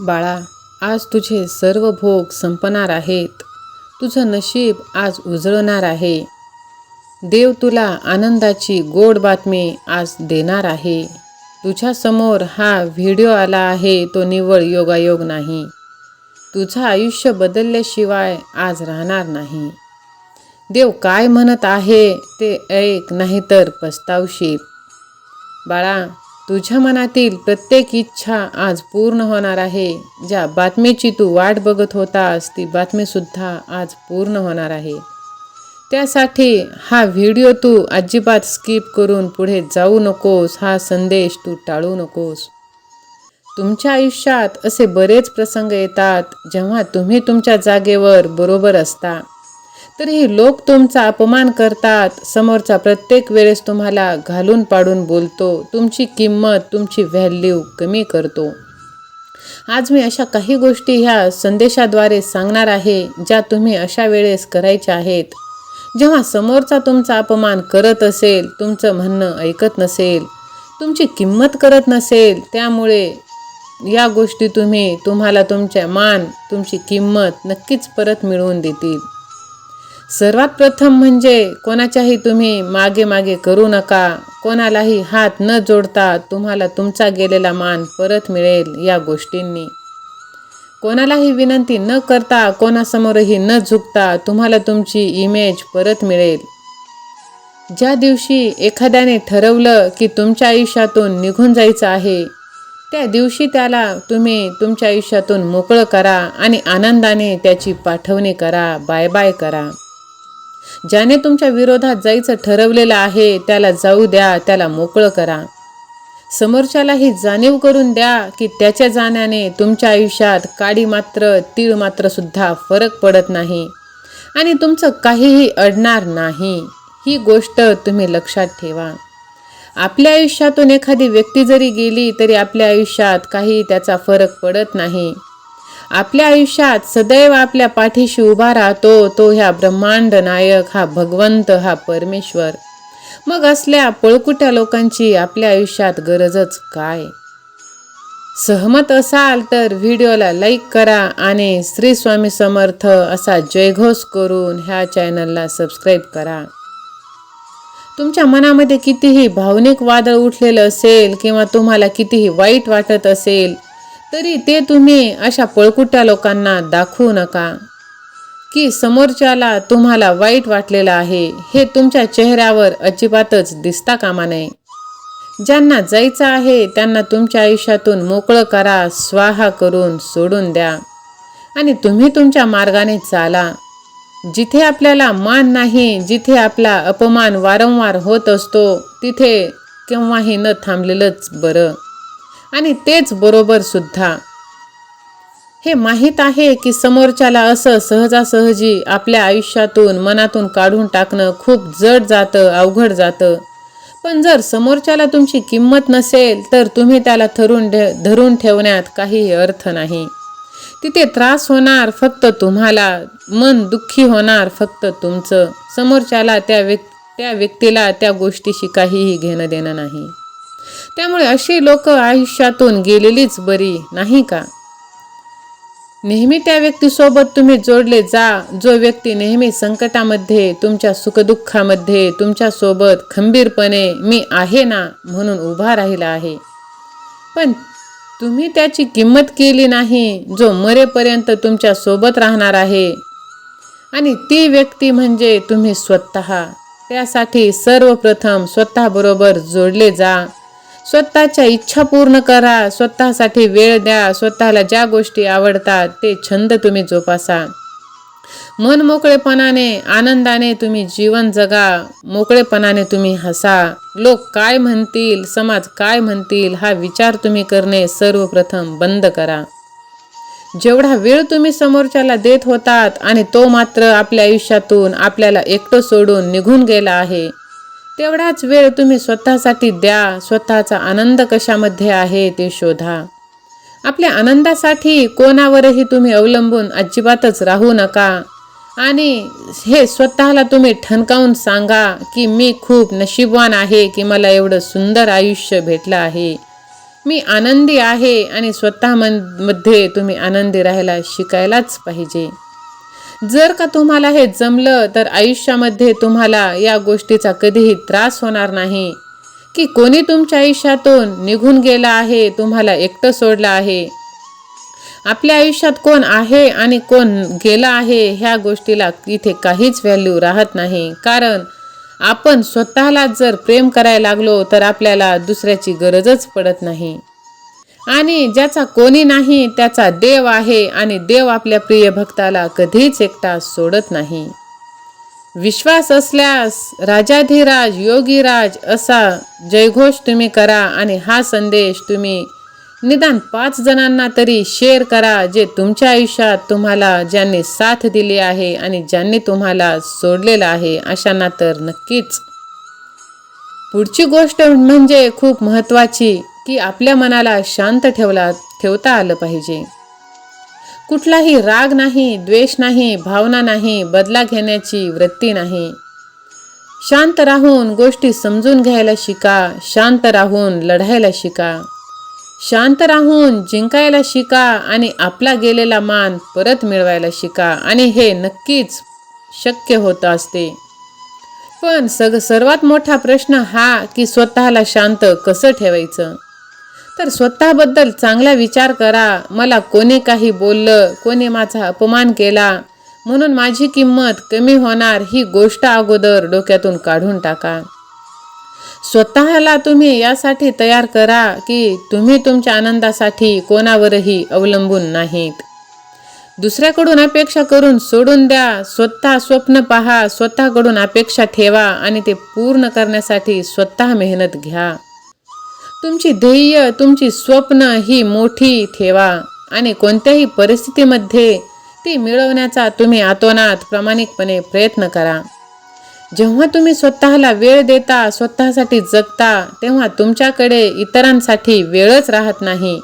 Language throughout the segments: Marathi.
बाळा आज तुझे सर्व भोग संपणार आहेत. तुझं नशीब आज उजळणार आहे. देव तुला आनंदाची गोड बातमी आज देणार आहे. तुझ्यासमोर हा व्हिडिओ आला आहे तो निव्वळ योगायोग नाही. तुझं आयुष्य बदलल्याशिवाय आज राहणार नाही. देव काय म्हणत आहे ते ऐक नाहीतर पस्तावशील. बाळा तुझ्या मनातील प्रत्येक इच्छा आज पूर्ण होणार आहे. ज्या बातमीची तू वाट बघत होतास ती बातमीसुद्धा आज पूर्ण होणार आहे. त्यासाठी हा व्हिडिओ तू अजिबात स्किप करून पुढे जाऊ नकोस हा संदेश तू टाळू नकोस. तुमच्या आयुष्यात असे बरेच प्रसंग येतात जेव्हा तुम्ही तुमच्या जागेवर बरोबर असता. तरीही लोक तुमचा अपमान करतात. समोरचा प्रत्येक वेळेस तुम्हाला घालून पाडून बोलतो. तुमची किंमत तुमची व्हॅल्यू कमी करतो. आज मी अशा काही गोष्टी ह्या संदेशाद्वारे सांगणार आहे ज्या तुम्ही अशा वेळेस करायच्या आहेत. जेव्हा समोरचा तुमचा अपमान करत असेल तुमचं म्हणणं ऐकत नसेल तुमची किंमत करत नसेल त्यामुळे या गोष्टी तुम्ही तुम्हाला तुमच्या मान तुमची किंमत नक्कीच परत मिळवून देतील. सर्वात प्रथम म्हणजे कोणाच्याही तुम्ही मागे मागे करू नका. कोणालाही हात न जोडता तुम्हाला तुमचा गेलेला मान परत मिळेल या गोष्टींनी. कोणालाही विनंती न करता कोणासमोरही न झुकता तुम्हाला तुमची इमेज परत मिळेल. ज्या दिवशी एखाद्याने ठरवलं की तुमच्या आयुष्यातून निघून जायचं आहे त्या दिवशी त्याला तुम्ही तुमच्या आयुष्यातून मोकळं करा आणि आनंदाने त्याची पाठवणी करा बाय बाय करा. ज्याने तुमच्या विरोधात जायचं ठरवलेलं आहे त्याला जाऊ द्या त्याला मोकळं करा. समोरच्यालाही जाणीव करून द्या की त्याच्या जाण्याने तुमच्या आयुष्यात काडी मात्र तीळ मात्र सुद्धा फरक पडत नाही आणि तुमचं काहीही अडणार नाही. ही गोष्ट तुम्ही लक्षात ठेवा. आपल्या आयुष्यातून एखादी व्यक्ती जरी गेली तरी आपल्या आयुष्यात काही त्याचा फरक पडत नाही. आपल्या आयुष्यात सदैव आपल्या पाठीशी उभा राहतो तो ह्या ब्रह्मांड नायक हा भगवंत हा परमेश्वर. मग असल्या पळकुट्या लोकांची आपल्या आयुष्यात गरजच काय? सहमत असाल तर व्हिडिओला लाईक करा आणि श्री स्वामी समर्थ असा जयघोष करून ह्या चॅनलला सबस्क्राईब करा. तुमच्या मनामध्ये कितीही भावनिक वादळ उठलेलं असेल किंवा तुम्हाला कितीही वाईट वाटत असेल तरी ते तुम्ही अशा पळकुट्या लोकांना दाखवू नका. की समोरच्याला तुम्हाला वाईट वाटलेलं आहे हे तुमच्या चेहऱ्यावर अजिबातच दिसता कामा नये. ज्यांना जायचं आहे त्यांना तुमच्या आयुष्यातून मोकळं करा स्वाहा करून सोडून द्या. आणि तुम्ही तुमच्या मार्गाने चाला. जिथे आपल्याला मान नाही जिथे आपला अपमान वारंवार होत असतो तिथे केव्हाही न थांबलेलंच बरं. आणि तेच बरोबर सुद्धा. हे माहीत आहे की समोरच्याला असं सहजासहजी आपल्या आयुष्यातून मनातून काढून टाकणं खूप जड जातं अवघड जातं. पण जर समोरच्याला तुमची किंमत नसेल तर तुम्ही त्याला धरून ठे धरून ठेवण्यात काहीही अर्थ नाही. तिथे त्रास होणार फक्त तुम्हाला मन दुःखी होणार फक्त तुमचं. समोरच्याला त्या व्यक् त्या व्यक्तीला त्या गोष्टीशी काहीही घेणं देणं नाही. त्यामुळे अशी लोक आयुष्यातून गेलेलीच बरी नाही का? नेहमी त्या व्यक्तीसोबत तुम्ही जोडले जा. जो व्यक्ती नेहमी संकटामध्ये तुमच्या सुखदुःखामध्ये तुमच्यासोबत खंबीरपणे मी आहे ना म्हणून उभा राहिला आहे. पण तुम्ही त्याची किंमत केली नाही जो मरेपर्यंत तुमच्यासोबत राहणार आहे. आणि ती व्यक्ती म्हणजे तुम्ही स्वतः. त्यासाठी सर्वप्रथम स्वतःबरोबर जोडले जा. स्वतःच्या इच्छा पूर्ण करा स्वतःसाठी वेळ द्या स्वतःला ज्या गोष्टी आवडतात ते छंद तुम्ही जोपासा. मन मोकळेपणाने आनंदाने तुम्ही जीवन जगा मोकळेपणाने तुम्ही हसा. लोक काय म्हणतील समाज काय म्हणतील हा विचार तुम्ही करणे सर्वप्रथम बंद करा. जेवढा वेळ तुम्ही समोरच्याला देत होतात आणि तो मात्र आपल्या आयुष्यातून आपल्याला एकटं सोडून निघून गेला आहे. तेवढाच वेळ तुम्ही स्वतःसाठी द्या. स्वतःचा आनंद कशामध्ये आहे ते शोधा. आपल्या आनंदासाठी कोणावरही तुम्ही अवलंबून अजिबातच राहू नका. आणि हे स्वतःला तुम्ही ठणकावून सांगा की मी खूप नशीबवान आहे की मला एवढं सुंदर आयुष्य भेटलं आहे. मी आनंदी आहे आणि स्वतः मध्ये तुम्ही आनंदी राहायला शिकायलाच पाहिजे. जर का तुम्हाला हे जमलं तर आयुष्यामध्ये तुम्हाला या गोष्टीचा कधीही त्रास होणार नाही. की कोणी तुमच्या आयुष्यातून निघून गेला आहे तुम्हाला एकटं सोडलं आहे. आपल्या आयुष्यात कोण आहे आणि कोण गेला आहे ह्या गोष्टीला इथे काहीच व्हॅल्यू राहत नाही. कारण आपण स्वतःला जर प्रेम करायला लागलो तर आपल्याला दुसऱ्याची गरजच पडत नाही. आणि ज्याचा कोणी नाही त्याचा देव आहे आणि देव आपल्या प्रिय भक्ताला कधीच एकटा सोडत नाही. विश्वास असल्यास राजाधिराज योगीराज असा जयघोष तुम्ही करा आणि हा संदेश तुम्ही निदान पाच जणांना तरी शेअर करा जे तुमच्या आयुष्यात तुम्हाला ज्यांनी साथ दिली आहे आणि ज्यांनी तुम्हाला सोडलेलं आहे अशांना तर नक्कीच. पुढची गोष्ट म्हणजे खूप महत्त्वाची की आपल्या मनाला शांत ठेवला ठेवता आलं पाहिजे. कुठलाही राग नाही द्वेष नाही भावना नाही बदला घेण्याची वृत्ती नाही. शांत राहून गोष्टी समजून घ्यायला शिका शांत राहून लढायला शिका. शांत राहून जिंकायला शिका आणि आपला गेलेला मान परत मिळवायला शिका आणि हे नक्कीच शक्य होत असते. पण सग सर्वात मोठा प्रश्न हा की स्वतःला शांत कसं ठेवायचं? तर स्वतःबद्दल चांगला विचार करा. मला कोणी काही बोललं कोणी माझा अपमान केला म्हणून माझी किंमत कमी होणार ही गोष्ट अगोदर डोक्यातून काढून टाका. स्वतःला तुम्ही यासाठी तयार करा की तुम्ही तुमच्या आनंदासाठी कोणावरही अवलंबून नाहीत. दुसऱ्याकडून अपेक्षा करून सोडून द्या. स्वतः स्वप्न पहा स्वतःकडून अपेक्षा ठेवा आणि ते पूर्ण करण्यासाठी स्वतः मेहनत घ्या. तुमची ध्येय तुमची स्वप्न ही मोठी ठेवा. आणि कोणत्याही परिस्थितीमध्ये ती मिळवण्याचा तुम्ही आतोनात प्रामाणिकपणे प्रयत्न करा. जेव्हा तुम्ही स्वतःला वेळ देता स्वतःसाठी जगता तेव्हा तुमच्याकडे इतरांसाठी वेळच राहत नाही.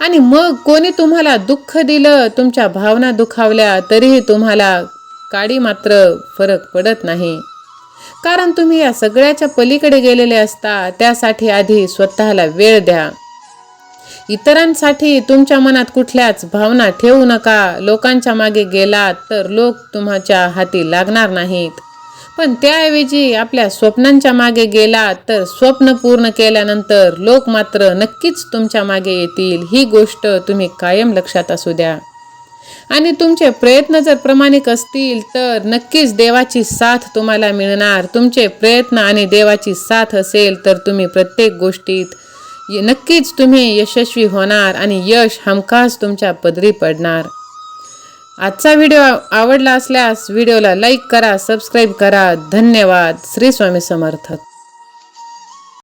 आणि मग कोणी तुम्हाला दुःख दिलं तुमच्या भावना दुखावल्या तरीही तुम्हाला काडी मात्र फरक पडत नाही. कारण तुम्ही या सगळ्याच्या पलीकडे गेलेले असता त्यासाठी आधी स्वतःला वेळ द्या. इतरांसाठी तुमच्या मनात कुठल्याच भावना ठेवू नका. लोकांच्या मागे गेलात तर लोक तुमच्या हाती लागणार नाहीत. पण त्याऐवजी आपल्या स्वप्नांच्या मागे गेलात तर स्वप्न पूर्ण केल्यानंतर लोक मात्र नक्कीच तुमच्या मागे येतील. ही गोष्ट तुम्ही कायम लक्षात असू द्या. आणि तुमचे प्रयत्न जर प्रामाणिक असतील तर नक्कीच देवाची साथ तुम्हाला मिळणार. तुमचे प्रयत्न आणि देवाची साथ असेल तर तुम्ही प्रत्येक गोष्टीत नक्कीच तुम्ही यशस्वी होणार आणि यश हमखास तुमच्या पदरी पडणार. आजचा व्हिडिओ आवडला असल्यास व्हिडिओला लाईक करा सबस्क्राईब करा. धन्यवाद. श्री स्वामी समर्थक